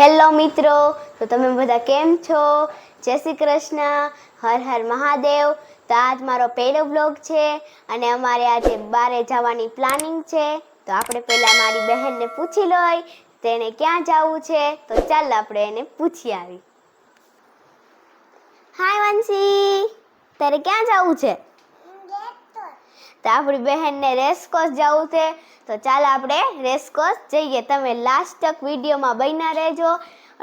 Hello મિત્રો, તો તમે બધા કેમ છો? જય શ્રી કૃષ્ણ, હર હર મહાદેવ. તો આજ મારો પહેલો બ્લોગ છે અને અમારે આજે બારે જવાની પ્લાનિંગ છે. તો આપણે પહેલાં મારી બહેનને પૂછી લઈ તેને ક્યાં જવું છે? તો ચાલ આપણે એને પૂછી આવી. હાય વંશી, તારે ક્યાં જવું છે? તો આપણી બહેનને રેસકોર્સ જવું છે. તો ચાલ આપણે રેસકોર્સ જઈએ. તમે લાસ્ટ તક વિડીયોમાં બન્યા રહેજો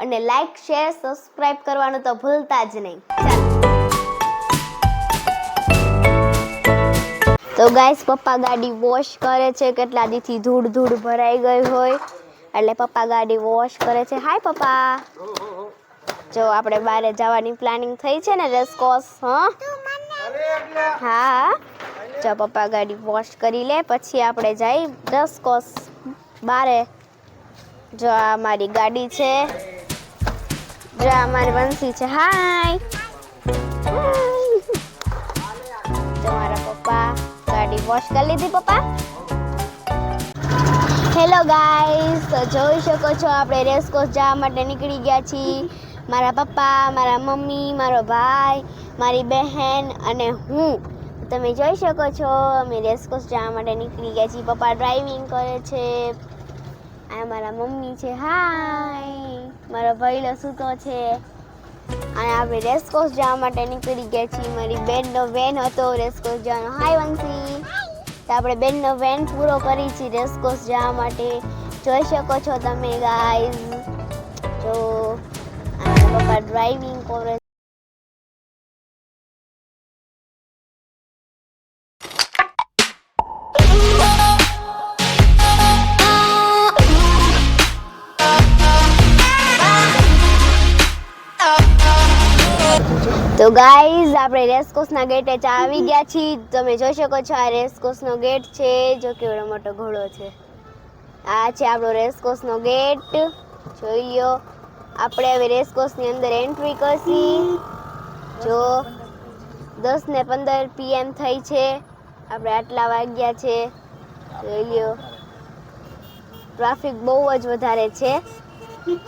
અને લાઈક શેર સબસ્ક્રાઇબ કરવાનું તો ભૂલતા જ નહીં. તો ગાઈસ પપ્પા ગાડી વોશ કરે છે. કેટલા દીથી ધૂળ ધૂળ ભરાઈ ગઈ હોય. એટલે પપ્પા ગાડી વોશ કરે છે. હાય પપ્પા. જો આપણે બારે જવાની પ્લાનિંગ થઈ છે ને રેસકોર્સ હા? હા. જો પપ્પા ગાડી વોશ કરી લે, પછી આપણે જઈ દસ કોસ બારે. જો આ મારી ગાડી છે. જો આ મારી વંશી છે. હાય જો મારા પપ્પા ગાડી વોશ કરી લીધી પપ્પા. હેલો ગાઈસ તો જોઈ શકો છો, આપણે રેસકોસ જવા માટે નીકળી ગયા છીએ. મારા પપ્પા, મારા મમ્મી, મારો ભાઈ, મારી બહેન અને હું. તમે જોઈ શકો છો, અમે રેસકોર્સ જવા માટે નીકળી ગયા છીએ. પપ્પા ડ્રાઇવિંગ કરે છે. આ મારા મમ્મી છે. હાય મારો ભાઈલો સૂતો છે. અને આપણે રેસકોર્સ જવા માટે નીકળી ગયા છીએ. મારી બેનનો વેન હતો રેસકોર્સ જવાનો. હાય વંશી તો આપણે બેનનો વેન પૂરો કરી છીએ રેસકોર્સ જવા માટે. જોઈ શકો છો તમે ગાઈઝ જો આ પપ્પા ડ્રાઇવિંગ કરે તો ગાઈઝ આપણે રેસકોર્સના ગેટે ચા આવી ગયા છીએ. તમે જોઈ શકો છો, આ રેસકોર્સનો ગેટ છે, જો કેવડો મોટો ઘોડો છે. આ છે આપણો રેસકોર્સનો ગેટ જોઈ લ્યો. આપણે હવે રેસકોર્સની અંદર એન્ટ્રી કરશી. જો દસ ને પંદર પીએમ થઈ છે. આપણે આટલા વાગ્યા છે. જોઈ લ્યો. ટ્રાફિક બહુ જ વધારે છે.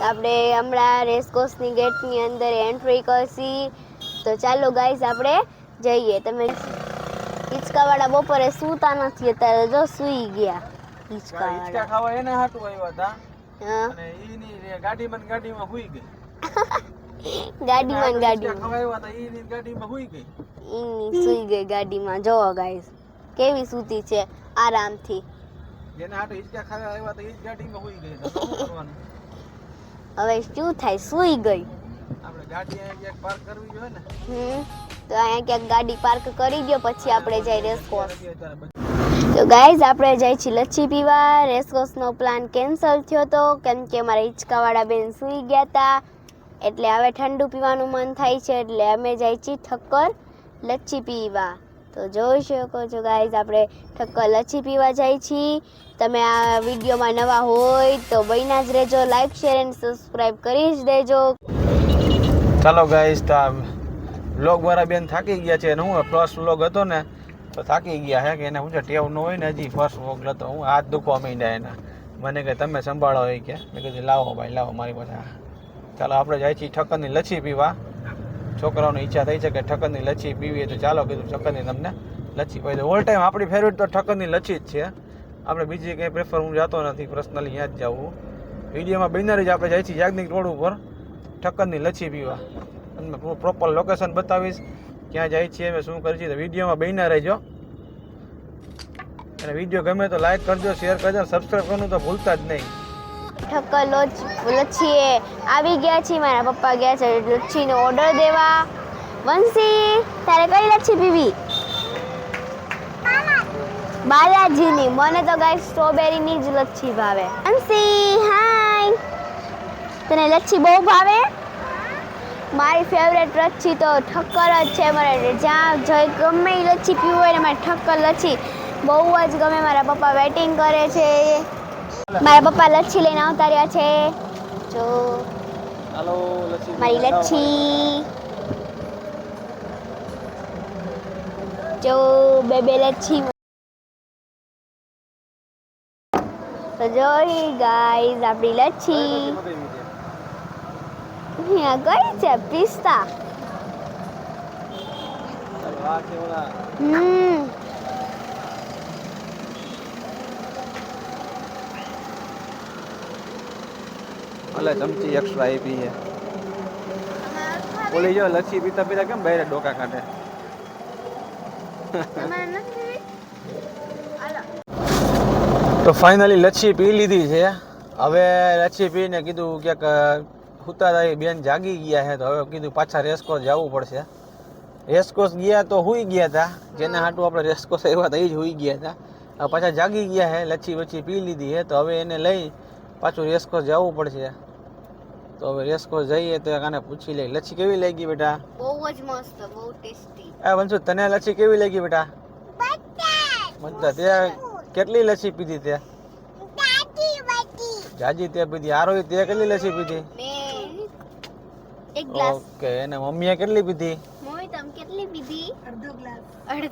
આપણે હમણાં રેસકોર્સની ગેટની અંદર એન્ટ્રી કરશી. તો ચાલો ગાઈઝ આપણે જઈએ. તમે હિંચકાવાળા બપોરે સૂતા નથી અત્યારે જો સૂઈ ગયા. હિંચકા હિંચકાવાળા ખાવા એને હાટું આવ્યા હતા અને ગાડીમાં ગાડીમાં હુઈ ગઈ. ગાડીમાં ગાડીમાં. ખાવા આવ્યા હતા ઈની ગાડીમાં હુઈ ગઈ. ઈની સૂઈ ગઈ ગાડીમાં. જોવો ગાઈઝ કેવી સૂતી છે આરામથી. જેને હાટુ હિંચકા ખાવા આવ્યા હતા ઈ જ ગાડીમાં હુઈ ગઈ તો શું કરવાનું? હવે શું થાય? સૂઈ ગઈ. ગાડી અહીંયા ક્યાંક પાર્ક કરવી જોઈએ ને? હમ. તો અહીંયા ક્યાંક ગાડી પાર્ક કરી દો પછી આપણે જઈ રેસકોર્સ તો ગાઈઝ આપણે જઈ છીએ લચ્છી પીવા રેસકોર્સનો પ્લાન કેન્સલ થયો હતો કેમ કે અમારા હિંચકાવાળા બેન સૂઈ ગયા હતા એટલે હવે ઠંડુ પીવાનું મન થાય છે એટલે અમે જઈ છીએ ઠક્કર લચ્છી પીવા તો જોઈ શકો છો ગાઈઝ આપણે ઠક્કર લચ્છી પીવા જઈ છીએ. તમે આ વિડીયોમાં નવા હોય તો બન્યા જ રહેજો. લાઈક શેર એન્ડ સબસ્ક્રાઈબ કરી જ દેજો. ચાલો ગાઈશ તો આ વ્લોગ વાળા બેન થાકી ગયા છે અને હું ફર્સ્ટ વ્લોગ હતો ને, તો થાકી ગયા હે કે એને હું છે ટેવ ન હોય ને હજી ફર્સ્ટ વ્લોગ હતો હું હાથ દુખવા માંડ્યા એના. મને કે તમે સંભાળો એ કે. મેં કીધું, લાવો ભાઈ, લાવો, મારી પાસે ચાલો આપણે જાય છીએ ઠક્કરની લચ્છી પીવા. છોકરાઓની ઈચ્છા થઈ છે કે ઠક્કરની લચ્છી પીવીએ તો ચાલો કીધું ઠક્કરની તમને લચ્છી પી દો ઓલ ટાઈમ આપણી ફેવરેટ તો ઠક્કરની લચ્છી જ છે. આપણે બીજી કંઈ પ્રેફર હું જતો નથી પર્સનલી ત્યાં જ જવું વિડીયોમાં બિનર જ આપણે જાય છીએ યાજ્ઞિક રોડ ઉપર. ઠક્કરની લચ્છી પીવા. તમને પ્રોપર લોકેશન બતાવીશ, ક્યાં જાય છીએ અમે શું કરીએ છીએ વિડીયોમાં બહીના રહેજો. અને વીડિયો ગમે તો લાઈક કરજો શેર કરજો સબસ્ક્રાઈબ કરવાનું તો ભૂલતા જ નહીં. ઠક્કર લોચ લચ્છી આવી ગયા છે મારા પપ્પા ગયા છે, લચ્છીનો ઓર્ડર દેવા. વંશી, તારે કઈ લચ્છી પીવી? બાલાજીની. મને તો ગાય સ્ટ્રોબેરીની જ લચ્છી ભાવે. વંશી હાય તને લચ્છી બહુ ભાવે? મારી ફેવરેટ લચ્છી તો ઠક્કર જ છે મને જ્યાં જઈ ગમે એ લચ્છી પીવું હોય ને મારે ઠક્કર લચ્છી બહુ જ ગમે. મારા પપ્પા વેટિંગ કરે છે. મારા પપ્પા લચ્છી લઈને આવતા રહ્યા છે. જો મારી લચ્છી. જો બે બે લચ્છી. તો જોઈ ગાઈઝ આપણી લચ્છી. અહીંયા કઈ છે પિસ્તા. હમ. ઓલા ચમચી એક્સ્ટ્રા આપી છે. બોલી જો લચ્છી પીતા પીતા કેમ બહાર ડોકા કાઢે? તો ફાઇનલી લચ્છી પી લીધી છે. હવે લચ્છી પીને કીધું ક્યાંક હુતાદાઈ બેન જાગી ગયા છે તો હવે કીધું પાછા રેસકોર્સ જવું પડશે. રેસકોર્સ ગયા તો હુઈ ગયા હતા જેના હાટું આપણે રેસકોર્સ આવ્યા હતા એ જ હુઈ ગયા હતા હવે પાછા જાગી ગયા છે લચ્છી વચ્છી પી લીધી છે તો હવે એને લઈ પાછું રેસકોર્સ જવું પડશે. તો હવે રેસકોર્સ જઈએ તો કાને પૂછી લઈ. લચ્છી કેવી લાગી બેટા? બહુ જ મસ્ત બહુ ટેસ્ટી. એ વંશુ તને લચ્છી કેવી લાગી બેટા? મજા તે કેટલી લચ્છી પીધી તે? જાજી તે પીધી. આરોહી તે કેટલી લચ્છી પીધી? મેં એક ગ્લાસ. ઓકે અને મમ્મીએ કેટલી પીધી? મોહિત તમે કેટલી પીધી? અડધો ગ્લાસ.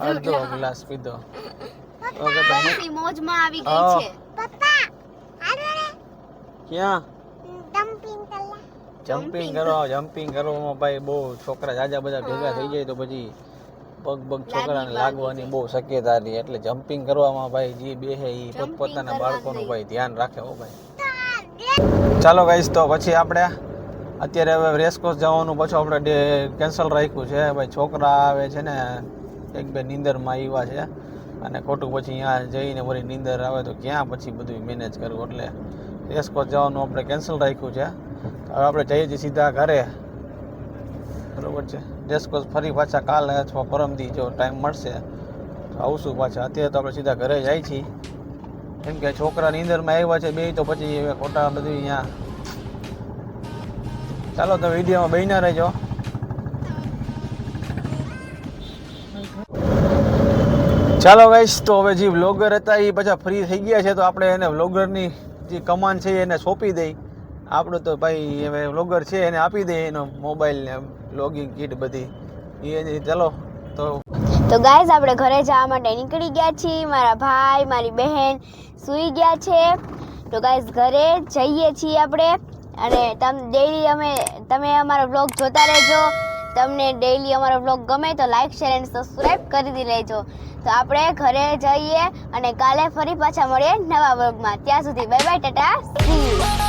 અડધો ગ્લાસ. પીધો. ઓકે તમે? મોજમાં આવી ગઈ હા. છે. ક્યાં? જમ્પિંગ કરો જમ્પિંગ કરવામાં ભાઈ બહુ છોકરા જાજા બધા ભેગા થઈ જાય તો પછી પગ પગ છોકરાને લાગવાની બહુ શક્યતા રહી એટલે જમ્પિંગ કરવામાં ભાઈ જે બેહે એ પોતપોતાના બાળકોનું ભાઈ ધ્યાન રાખે હો ભાઈ. ચાલો ગાઈસ તો પછી આપણે અત્યારે હવે રેસકોર્સ જવાનું પાછું આપણે ડે કેન્સલ રાખ્યું છે. ભાઈ છોકરા આવે છે ને, એક બે નીંદરમાં આવ્યા છે. અને ખોટું પછી અહીંયા જઈને વળી નીંદર આવે તો ક્યાં પછી બધું મેનેજ કરવું? એટલે રેસકોર્સ જવાનું આપણે કેન્સલ રાખ્યું છે. હવે આપણે જઈએ છીએ સીધા ઘરે. બરોબર છે. રેસકોર્સ ફરી પાછા કાલે અથવા પરમદી જો ટાઈમ મળશે, તો આવશું પાછા. અત્યારે તો આપણે સીધા ઘરે જાય છીએ. કેમ કે છોકરા નીંદરમાં આવ્યા છે બે તો પછી ખોટા બધું અહીંયા ચાલો તો વિડીયોમાં બહીના રહેજો. ચાલો ગાઈશ તો હવે જે વ્લોગર હતા એ પાછા ફ્રી થઈ ગયા છે, તો આપણે એને વ્લોગરની જે કમાન છે એને સોંપી દઈ. આપણું તો ભાઈ હવે વ્લોગર છે, એને આપી દઈએ એનો મોબાઈલ ને લોગિંગ કીટ બધી. એ ચાલો. તો તો ગાઈઝ આપણે ઘરે જવા માટે નીકળી ગયા છીએ. મારા ભાઈ, મારી બહેન સૂઈ ગયા છે. તો ગાઈઝ ઘરે જઈએ છીએ આપણે. અને તમ ડેઈલી અમે, તમે અમારો બ્લોગ જોતા રહેજો. તમને ડેઈલી અમારો બ્લોગ ગમે તો લાઈક શેર એન્ડ સબસ્ક્રાઈબ કરી લેજો તો આપણે ઘરે જઈએ અને કાલે ફરી પાછા મળીએ નવા બ્લોગમાં ત્યાં સુધી bye bye tata see you